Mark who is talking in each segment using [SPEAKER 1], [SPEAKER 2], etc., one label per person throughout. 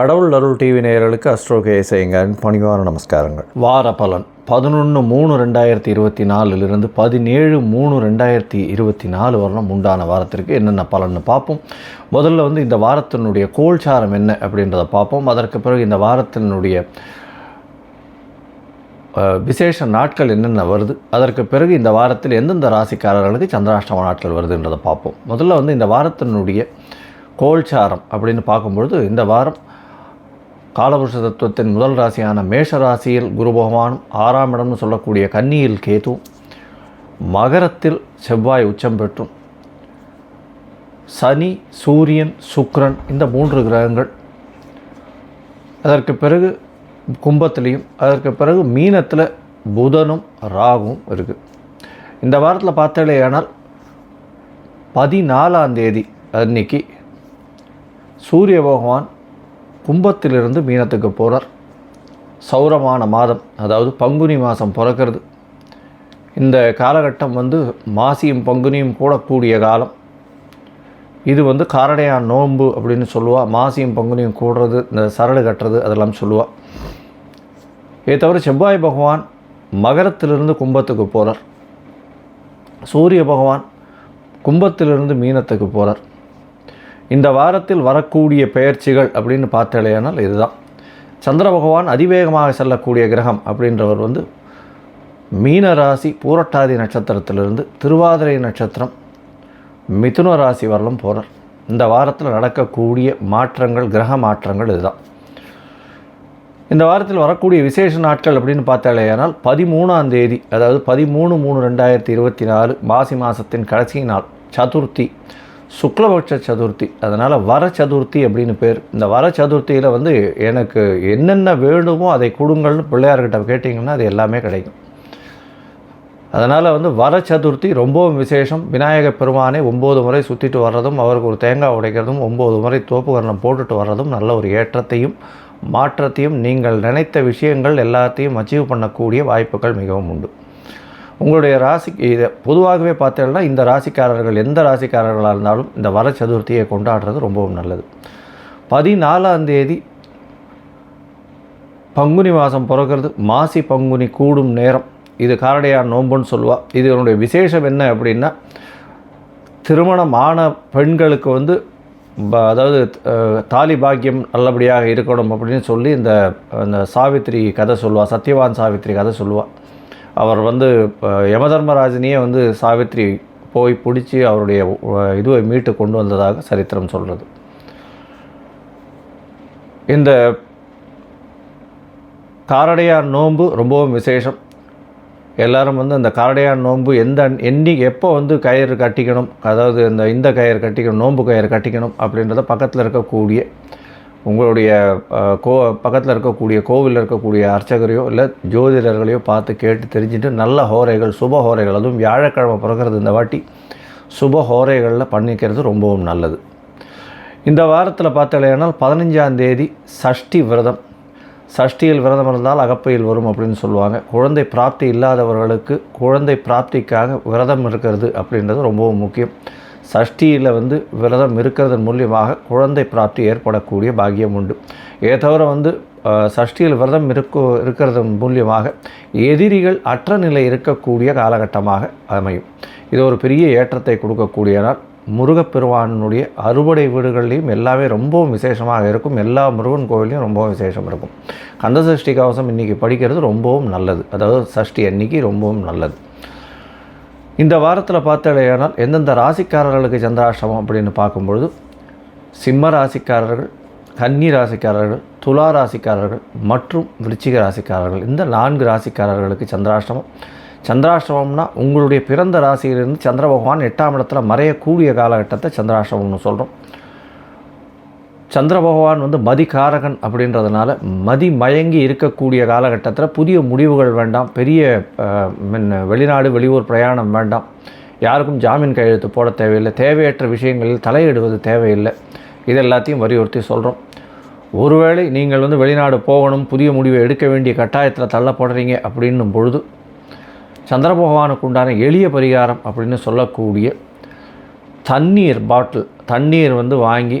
[SPEAKER 1] கடவுள் அருள் டிவி நேயர்களுக்கு அஸ்ட்ரோ கேசைங்கன் பணிவான நமஸ்காரங்கள். வார பலன். பதினொன்று மூணு ரெண்டாயிரத்தி இருபத்தி நாலுலேருந்து பதினேழு மூணு ரெண்டாயிரத்தி இருபத்தி நாலு வரலாம் உண்டான வாரத்திற்கு என்னென்ன பலன்னு பார்ப்போம். முதல்ல வந்து இந்த வாரத்தினுடைய கோல்சாரம் என்ன அப்படின்றத பார்ப்போம். அதற்கு பிறகு இந்த வாரத்தினுடைய விசேஷ நாட்கள் என்னென்ன வருது? அதற்கு பிறகு இந்த வாரத்தில் எந்தெந்த ராசிக்காரர்களுக்கு சந்திராஷ்டம நாட்கள் வருதுன்றதை பார்ப்போம். முதல்ல வந்து இந்த வாரத்தினுடைய கோல்சாரம் அப்படின்னு பார்க்கும்பொழுது இந்த வாரம் காலபுருஷ தத்துவத்தின் முதல் ராசியான மேஷ ராசியில் குரு பகவானும் ஆறாம் இடம்னு சொல்லக்கூடிய கன்னியில் கேது மகரத்தில் செவ்வாய் உச்சம் பெற்றும். சனி சூரியன் சுக்ரன் இந்த மூன்று கிரகங்கள். அதற்கு பிறகு கும்பத்திலையும் அதற்கு பிறகு மீனத்தில் புதனும் ராகுவும் இருக்குது இந்த வாரத்தில் பார்த்தாலேயானால் பதினாலாம் தேதி அன்னைக்கு சூரிய பகவான் கும்பத்திலிருந்து மீனத்துக்கு போகிறார் சௌரமான மாதம் அதாவது பங்குனி மாதம் பிறக்கிறது. இந்த காலகட்டம் வந்து மாசியும் பங்குனியும் கூடக்கூடிய காலம். இது வந்து காரடையான் நோன்பு அப்படின்னு சொல்லுவாள் மாசியும் பங்குனியும் கூடுறது இந்த சரடு கட்டுறது அதெல்லாம் சொல்லுவாள் இதை தவிர செவ்வாய் பகவான் மகரத்திலிருந்து கும்பத்துக்கு போகிறார் சூரிய பகவான் கும்பத்திலிருந்து மீனத்துக்கு போகிறார் இந்த வாரத்தில் வரக்கூடிய பெயர்ச்சிகள் அப்படின்னு பார்த்தாலேயானால் இதுதான். சந்திர பகவான் அதிவேகமாக செல்லக்கூடிய கிரகம் அப்படின்றவர் வந்து மீன ராசி பூரட்டாதி நட்சத்திரத்திலிருந்து திருவாதிரை நட்சத்திரம் மிதுன ராசி வரலும் போகிறார் இந்த வாரத்தில் நடக்கக்கூடிய மாற்றங்கள் கிரக மாற்றங்கள் இதுதான். இந்த வாரத்தில் வரக்கூடிய விசேஷ நாட்கள் அப்படின்னு பார்த்தாலேயானால் பதிமூணாம் தேதி அதாவது பதிமூணு மூணு ரெண்டாயிரத்தி இருபத்தி நாலு மாசி மாதத்தின் கடைசி நாள் சதுர்த்தி. சுக்லபட்ச சதுர்த்தி. அதனால் வர சதுர்த்தி அப்படின்னு பேர். இந்த வர சதுர்த்தியில் வந்து எனக்கு என்னென்ன வேணுமோ அதை கொடுங்கள்னு பிள்ளையார்கிட்ட கேட்டிங்கன்னா அது எல்லாமே கிடைக்கும். அதனால் வந்து வர சதுர்த்தி ரொம்பவும் விசேஷம். விநாயக பெருமானை ஒம்பது முறை சுற்றிட்டு வர்றதும் அவருக்கு ஒரு தேங்காய் உடைக்கிறதும் ஒம்பது முறை தோப்புகரணம் போட்டுட்டு வர்றதும் நல்ல ஒரு ஏற்றத்தையும் மாற்றத்தையும் நீங்கள் நினைத்த விஷயங்கள் எல்லாத்தையும் அச்சீவ் பண்ணக்கூடிய வாய்ப்புகள் மிகவும் உண்டு. உங்களுடைய ராசி இதை பொதுவாகவே பார்த்தீங்கன்னா இந்த ராசிக்காரர்கள் எந்த ராசிக்காரர்களாக இருந்தாலும் இந்த வர சதுர்த்தியை கொண்டாடுறது ரொம்பவும் நல்லது. பதினாலாம் தேதி பங்குனி மாதம் பிறக்கிறது. மாசி பங்குனி கூடும் நேரம். இது காரடையார் நோன்புன்னு இது இதனுடைய விசேஷம் என்ன அப்படின்னா திருமணம் ஆன பெண்களுக்கு வந்து ப- அதாவது தாலி பாக்கியம் நல்லபடியாக இருக்கணும் அப்படின்னு சொல்லி இந்த அந்த சாவித்திரி கதை சொல்லுவாள் சத்யவான் சாவித்திரி கதை சொல்லுவாள் அவர் வந்து அஹ், யமதர்மராஜனையே வந்து சாவித்திரி போய் பிடிச்சி அவருடைய இதுவை மீட்டு கொண்டு வந்ததாக சரித்திரம் சொல்கிறது இந்த காரடையார் நோன்பு ரொம்பவும் விசேஷம். எல்லாரும் வந்து அந்த காரடையார் நோன்பு எந்த எண்ணி எப்போ வந்து கயிறு கட்டிக்கணும் அதாவது இந்த இந்த கயிறு கட்டிக்கணும் நோன்பு கயிறு கட்டிக்கணும் அப்படின்றத பக்கத்தில் இருக்கக்கூடிய உங்களுடைய கோ பக்கத்தில் இருக்கக்கூடிய கோவிலில் இருக்கக்கூடிய அர்ச்சகரையோ இல்லை ஜோதிடர்களையோ பார்த்து கேட்டு தெரிஞ்சுட்டு நல்ல ஹோரைகள் சுப ஹோரைகள் அதுவும் வியாழக்கிழமை பிறக்கிறது இந்த வாட்டி சுப ஹோரைகளில் பண்ணிக்கிறது ரொம்பவும் நல்லது. இந்த வாரத்தில் பார்த்தாலேனால் பதினஞ்சாம் தேதி சஷ்டி விரதம். சஷ்டியில் விரதம் இருந்தால் அகப்பையில் வரும் அப்படின்னு சொல்லுவாங்க. குழந்தை பிராப்தி இல்லாதவர்களுக்கு குழந்தை பிராப்திக்காக விரதம் இருக்கிறது அப்படின்றது ரொம்பவும் முக்கியம். சஷ்டியில் வந்து விரதம் இருக்கிறதன் மூலியமாக குழந்தை பிராப்தி ஏற்படக்கூடிய பாக்கியம் உண்டு. இதை தவிர வந்து சஷ்டியில் விரதம் இருக்க இருக்கிறதன் மூலியமாக எதிரிகள் அற்ற நிலை இருக்கக்கூடிய காலகட்டமாக அமையும். இது ஒரு பெரிய ஏற்றத்தை கொடுக்கக்கூடிய நாள் முருகப்பெருமானுடைய அறுபடை வீடுகள்லையும் எல்லாமே ரொம்பவும் விசேஷமாக இருக்கும். எல்லா முருகன் கோவிலையும் ரொம்பவும் விசேஷம் இருக்கும். கந்த சஷ்டி கவசம் இன்றைக்கி படிக்கிறது ரொம்பவும் நல்லது. அதாவது சஷ்டி அன்னைக்கு ரொம்பவும் நல்லது. இந்த வாரத்தில் பார்த்தடையானால் எந்தெந்த ராசிக்காரர்களுக்கு சந்திராஷ்டமம் அப்படின்னு பார்க்கும்பொழுது சிம்ம ராசிக்காரர்கள் கன்னி ராசிக்காரர்கள் துலா ராசிக்காரர்கள் மற்றும் விருச்சிக ராசிக்காரர்கள். இந்த நான்கு ராசிக்காரர்களுக்கு சந்திராஷ்டமம். சந்திராஷ்டமம்னா உங்களுடைய பிறந்த ராசியிலிருந்து சந்திர பகவான் எட்டாம் இடத்துல மறையக்கூடிய காலகட்டத்தை சந்திராஷ்டமம்னு சொல்கிறோம் சந்திர பகவான் வந்து மதிகாரகன் அப்படின்றதுனால மதி மயங்கி இருக்கக்கூடிய காலகட்டத்தில் புதிய முடிவுகள் வேண்டாம் பெரிய வெளிநாடு வெளியூர் பிரயாணம் வேண்டாம். யாருக்கும் ஜாமீன் கையெழுத்து போட தேவையில்லை. தேவையற்ற விஷயங்களில் தலையிடுவது தேவையில்லை. இது எல்லாத்தையும் வலியுறுத்தி சொல்கிறோம் ஒருவேளை நீங்கள் வந்து வெளிநாடு போகணும் புதிய முடிவை எடுக்க வேண்டிய கட்டாயத்தில் தள்ளப்படுறீங்க அப்படின்னும் பொழுது சந்திர பகவானுக்கு உண்டான எளிய பரிகாரம் அப்படின்னு சொல்லக்கூடிய தண்ணீர் பாட்டில் தண்ணீர் வந்து வாங்கி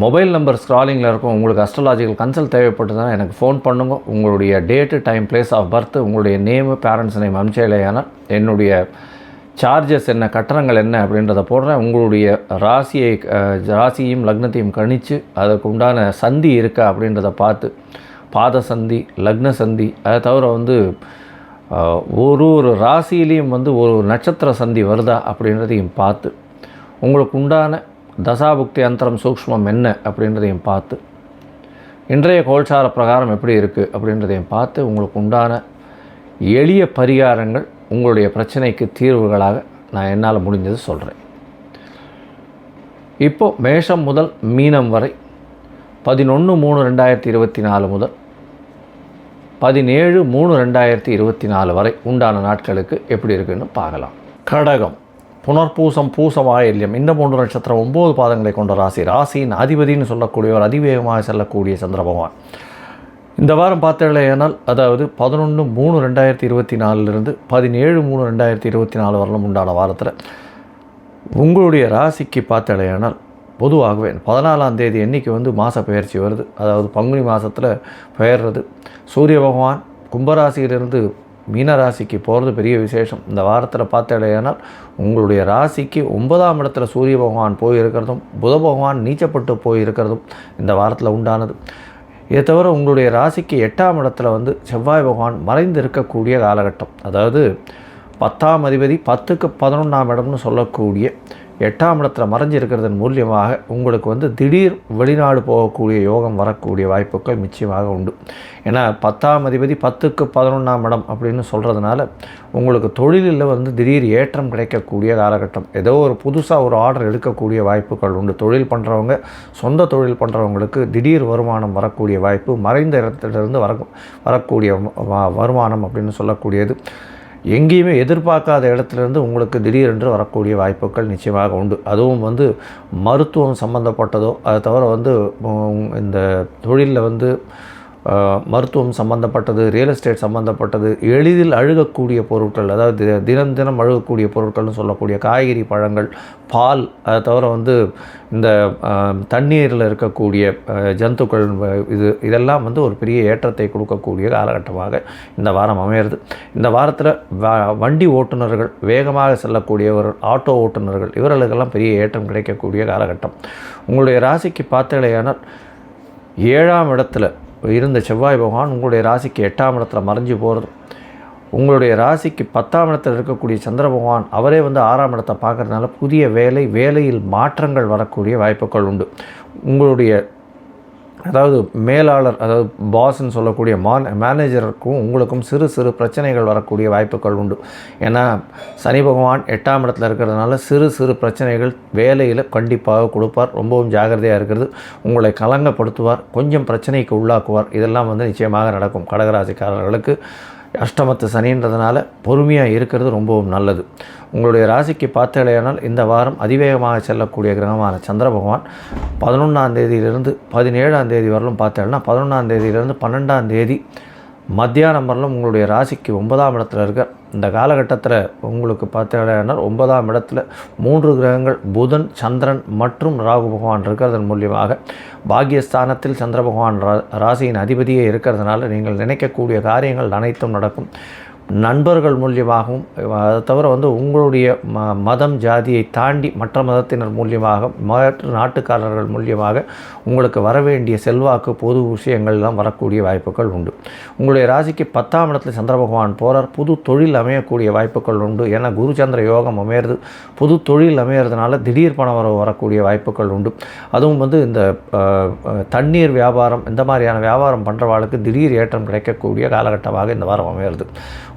[SPEAKER 1] மொபைல் நம்பர் ஸ்க்ராலிங்கில் இருக்கும். உங்களுக்கு அஸ்ட்ராலாஜிக்கல் கன்சல்ட் தேவைப்பட்டதுன்னா எனக்கு ஃபோன் பண்ணுங்க. உங்களுடைய date time place of birth உங்களுடைய நேமு பேரண்ட்ஸ் நேம் அமிச்சேலையான என்னுடைய சார்ஜஸ் என்ன கட்டணங்கள் என்ன அப்படின்றத போடுறேன். உங்களுடைய ராசியை ராசியும் ராசியையும் லக்னத்தையும் கணித்து அதுக்கு உண்டான சந்தி இருக்கா அப்படின்றத பார்த்து பாத சந்தி லக்ன சந்தி அதை தவிர வந்து ஒரு ஒரு ராசியிலையும் வந்து ஒரு ஒரு நட்சத்திர சந்தி வருதா அப்படின்றதையும் பார்த்து உங்களுக்கு உண்டான தசாபுக்தி அந்தரம் சூக்ஷ்மம் என்ன அப்படின்றதையும் பார்த்து இன்றைய கோல்சார பிரகாரம் எப்படி இருக்குது அப்படின்றதையும் பார்த்து உங்களுக்கு உண்டான எளிய பரிகாரங்கள் உங்களுடைய பிரச்சனைக்கு தீர்வுகளாக நான் என்னால் முடிஞ்சது சொல்கிறேன் இப்போ மேஷம் முதல் மீனம் வரை பதினொன்று மூணு ரெண்டாயிரத்தி இருபத்தி நாலு முதல் பதினேழு மூணு ரெண்டாயிரத்தி இருபத்தி நாலு வரை உண்டான நாட்களுக்கு எப்படி இருக்குன்னு பார்க்கலாம். கடகம். புனர்பூசம் பூசம் ஆயில்யம். இந்த மூன்று நட்சத்திரம் ஒம்பது பாதங்களை கொண்ட ராசி. ராசியின் அதிபதினு சொல்லக்கூடியவர் அதிவேகமாக செல்லக்கூடிய சந்திர பகவான். இந்த வாரம் பார்த்தேனால் அதாவது பதினொன்று மூணு ரெண்டாயிரத்தி இருபத்தி நாலுலேருந்து பதினேழு மூணு ரெண்டாயிரத்தி இருபத்தி நாலு வரலும் உண்டான வாரத்தில். உங்களுடைய ராசிக்கு பார்த்தேனால் பொதுவாகவே பதினாலாம் தேதி என்றைக்கு வந்து மாத பெயர்ச்சி வருது. அதாவது பங்குனி மாதத்தில் பெயர்றது சூரிய பகவான் கும்பராசியிலிருந்து மீனராசிக்கு போகிறது பெரிய விசேஷம். இந்த வாரத்தில் பார்த்தேனால் உங்களுடைய ராசிக்கு ஒன்பதாம் இடத்துல சூரிய பகவான் போயிருக்கிறதும் புத பகவான் நீச்சப்பட்டு போயிருக்கிறதும் இந்த வாரத்தில் உண்டானது. இதை தவிர உங்களுடைய ராசிக்கு எட்டாம் இடத்துல வந்து செவ்வாய் பகவான் மறைந்து இருக்கக்கூடிய காலகட்டம். அதாவது பத்தாம் அதிபதி பத்துக்கு பதினொன்றாம் இடம்னு சொல்லக்கூடிய எட்டாம் இடத்துல மறைஞ்சு இருக்கிறதன் மூலியமாக உங்களுக்கு வந்து திடீர் வெளிநாடு போகக்கூடிய யோகம் வரக்கூடிய வாய்ப்புகள் நிச்சயமாக உண்டு. ஏன்னா பத்தாம் அதிபதி பத்துக்கு பதினொன்றாம் இடம் அப்படின்னு சொல்கிறதுனால உங்களுக்கு தொழிலில் வந்து திடீர் ஏற்றம் கிடைக்கக்கூடிய காலகட்டம். ஏதோ ஒரு புதுசாக ஒரு ஆர்டர் எடுக்கக்கூடிய வாய்ப்புகள் உண்டு. தொழில் பண்ணுறவங்க சொந்த தொழில் பண்ணுறவங்களுக்கு திடீர் வருமானம் வரக்கூடிய வாய்ப்பு மறைந்த இடத்துலேருந்து வர வரக்கூடிய வருமானம் அப்படின்னு சொல்லக்கூடியது. எங்கேயுமே எதிர்பார்க்காத இடத்துலேருந்து உங்களுக்கு திடீரென்று வரக்கூடிய வாய்ப்புகள் நிச்சயமாக உண்டு. அதுவும் வந்து மருத்துவம் சம்மந்தப்பட்டதோ அதை தவிர வந்து இந்த தொழிலில் வந்து மருத்துவம் சம்மந்தப்பட்டது ரியல் எஸ்டேட் சம்மந்தப்பட்டது எளிதில் அழுகக்கூடிய பொருட்கள் அதாவது தி- தினம் தினம் அழுகக்கூடிய பொருட்கள்னு சொல்லக்கூடிய காய்கறி பழங்கள் பால் அதை தவிர வந்து இந்த தண்ணீரில் இருக்கக்கூடிய ஜந்துக்கள் இது இதெல்லாம் வந்து ஒரு பெரிய ஏற்றத்தை கொடுக்கக்கூடிய காலகட்டமாக இந்த வாரம் அமையிறது. இந்த வாரத்தில் வ வண்டி ஓட்டுநர்கள் வேகமாக செல்லக்கூடியவர்கள் ஆட்டோ ஓட்டுநர்கள் இவர்களுக்கெல்லாம் பெரிய ஏற்றம் கிடைக்கக்கூடிய காலகட்டம். உங்களுடைய ராசிக்கு பார்த்தலையானால் ஏழாம் இடத்துல இருந்த செவ்வாய் பகவான் உங்களுடைய ராசிக்கு எட்டாம் இடத்துல மறைஞ்சு போகிறது உங்களுடைய ராசிக்கு பத்தாம் இடத்தில் இருக்கக்கூடிய சந்திர பகவான் அவரே வந்து ஆறாம் இடத்தை பார்க்குறதுனால புதிய வேலை வேலையில் மாற்றங்கள் வரக்கூடிய வாய்ப்புகள் உண்டு. உங்களுடைய அதாவது மேலாளர் அதாவது பாஸ்ன்னு சொல்லக்கூடிய மான் மேனேஜருக்கும் உங்களுக்கும் சிறு சிறு பிரச்சனைகள் வரக்கூடிய வாய்ப்புகள் உண்டு. ஏன்னா சனி பகவான் எட்டாம் இடத்துல இருக்கிறதுனால சிறு சிறு பிரச்சனைகள் வேலையில் கண்டிப்பாக கொடுப்பார். ரொம்பவும் ஜாகிரதையாக இருக்கிறது. உங்களை கலங்கப்படுத்துவார். கொஞ்சம் பிரச்சனைக்கு உள்ளாக்குவார். இதெல்லாம் வந்து நிச்சயமாக நடக்கும். கடகராசிக்காரர்களுக்கு அஷ்டமத்து சனின்றதுனால பொறுமையாக இருக்கிறது ரொம்பவும் நல்லது. உங்களுடைய ராசிக்கு பார்த்தலையானால் இந்த வாரம் அதிவேகமாக செல்லக்கூடிய கிரகமான சந்திர பகவான் பதினொன்றாம் தேதியிலிருந்து பதினேழாம் தேதி வரலும் பார்த்தேன்னா பதினொன்றாம் தேதியிலிருந்து பன்னெண்டாம் தேதி மத்தியானம் வரலும் உங்களுடைய ராசிக்கு ஒன்பதாம் இடத்துல இருக்க இந்த காலகட்டத்தில் உங்களுக்கு பார்த்தீங்கன்னா ஒன்பதாம் இடத்துல மூன்று கிரகங்கள் புதன் சந்திரன் மற்றும் ராகு பகவான் இருக்கிறதன் மூலியமாக பாக்கியஸ்தானத்தில் சந்திர பகவான் ரா- ராசியின் அதிபதியே இருக்கிறதுனால நீங்கள் நினைக்கக்கூடிய காரியங்கள் அனைத்தும் நடக்கும். நண்பர்கள் மூலியமாகவும் அதை தவிர வந்து உங்களுடைய ம மதம் ஜாதியை தாண்டி மற்ற மதத்தினர் மூலியமாக மற்ற நாட்டுக்காரர்கள் மூலியமாக உங்களுக்கு வர வேண்டிய செல்வாக்கு பொது விஷயங்கள்லாம் வரக்கூடிய வாய்ப்புகள் உண்டு. உங்களுடைய ராசிக்கு பத்தாம் இடத்துல சந்திர பகவான் போகிறார் புது தொழில் அமையக்கூடிய வாய்ப்புகள் உண்டு. ஏன்னா குரு சந்திர யோகம் அமையிறது புது தொழில் அமையிறதுனால திடீர் பணம் வர வரக்கூடிய வாய்ப்புகள் உண்டு. அதுவும் வந்து இந்த தண்ணீர் வியாபாரம் இந்த மாதிரியான வியாபாரம் பண்ணுறவாளுக்கு திடீர் ஏற்றம் கிடைக்கக்கூடிய காலகட்டமாக இந்த வாரம் அமையிறது.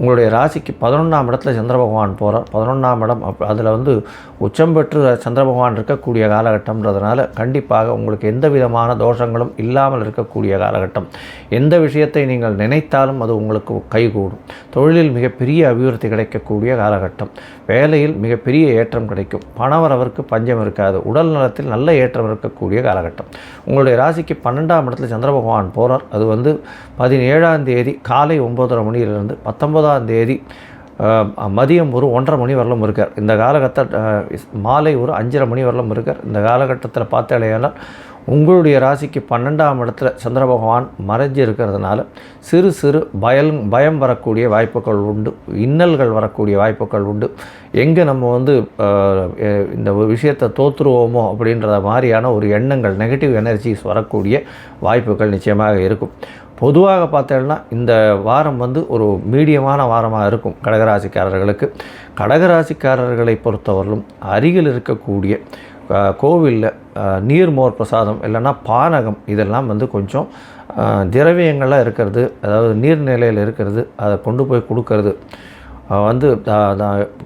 [SPEAKER 1] உங்களுடைய ராசிக்கு பதினொன்றாம் இடத்துல சந்திர பகவான் போகிறார் பதினொன்றாம் இடம் அப் அதில் வந்து உச்சம் பெற்று சந்திர பகவான் இருக்கக்கூடிய காலகட்டம்ன்றதுனால கண்டிப்பாக உங்களுக்கு எந்த விதமான தோஷங்களும் இல்லாமல் இருக்கக்கூடிய காலகட்டம். எந்த விஷயத்தை நீங்கள் நினைத்தாலும் அது உங்களுக்கு கைகூடும். தொழிலில் மிகப்பெரிய அபிவிருத்தி கிடைக்கக்கூடிய காலகட்டம். வேலையில் மிகப்பெரிய ஏற்றம் கிடைக்கும். பணவரவருக்கு பஞ்சம் இருக்காது. உடல் நலத்தில் நல்ல ஏற்றம் இருக்கக்கூடிய காலகட்டம். உங்களுடைய ராசிக்கு பன்னெண்டாம் இடத்துல சந்திர பகவான் போகிறார் அது வந்து பதினேழாம் தேதி காலை ஒம்பதரை மணியிலிருந்து பத்தொன்பதாம் தேதி மதியம் ஒரு ஒன்றரை மணி வரலும் இருக்கார். இந்த காலகட்ட மாலை ஒரு அஞ்சரை மணி வரலும் இருக்கார். இந்த காலகட்டத்தில் பார்த்தாலேயானால் உங்களுடைய ராசிக்கு பன்னெண்டாம் இடத்துல சந்திர பகவான் மறைஞ்சு இருக்கிறதுனால சிறு சிறு பயல் பயம் வரக்கூடிய வாய்ப்புகள் உண்டு. இன்னல்கள் வரக்கூடிய வாய்ப்புகள் உண்டு. எங்கே நம்ம வந்து இந்த ஒரு விஷயத்தை தோற்றுருவோமோ அப்படின்றத மாதிரியான ஒரு எண்ணங்கள் நெகட்டிவ் எனர்ஜிஸ் வரக்கூடிய வாய்ப்புகள் நிச்சயமாக இருக்கும். பொதுவாக பார்த்தோம்னா இந்த வாரம் வந்து ஒரு மீடியமான வாரமாக இருக்கும் கடகராசிக்காரர்களுக்கு. கடகராசிக்காரர்களை பொறுத்தவரையிலும் அருகில் இருக்கக்கூடிய கோவிலில் நீர்மோர் பிரசாதம் இல்லைன்னா பானகம் இதெல்லாம் வந்து கொஞ்சம் திரவியங்களாக இருக்கிறது அதாவது நீர்நிலையில் இருக்கிறது அதை கொண்டு போய் கொடுக்கறது. வந்து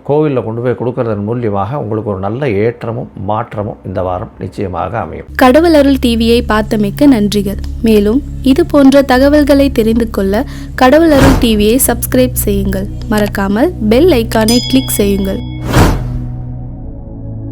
[SPEAKER 1] கோவிலில் கொண்டு போய் கொடுக்கறதன் மூலியமாக உங்களுக்கு ஒரு நல்ல ஏற்றமும் மாற்றமும் இந்த வாரம் நிச்சயமாக அமையும்.
[SPEAKER 2] கடவுள் அருள் டிவியை பார்த்தமைக்க நன்றிகள். மேலும் இது போன்ற தகவல்களை தெரிந்து கொள்ள கடவுள் அருள் டிவியை சப்ஸ்கிரைப் செய்யுங்கள். மறக்காமல் பெல் ஐக்கானை கிளிக் செய்யுங்கள்.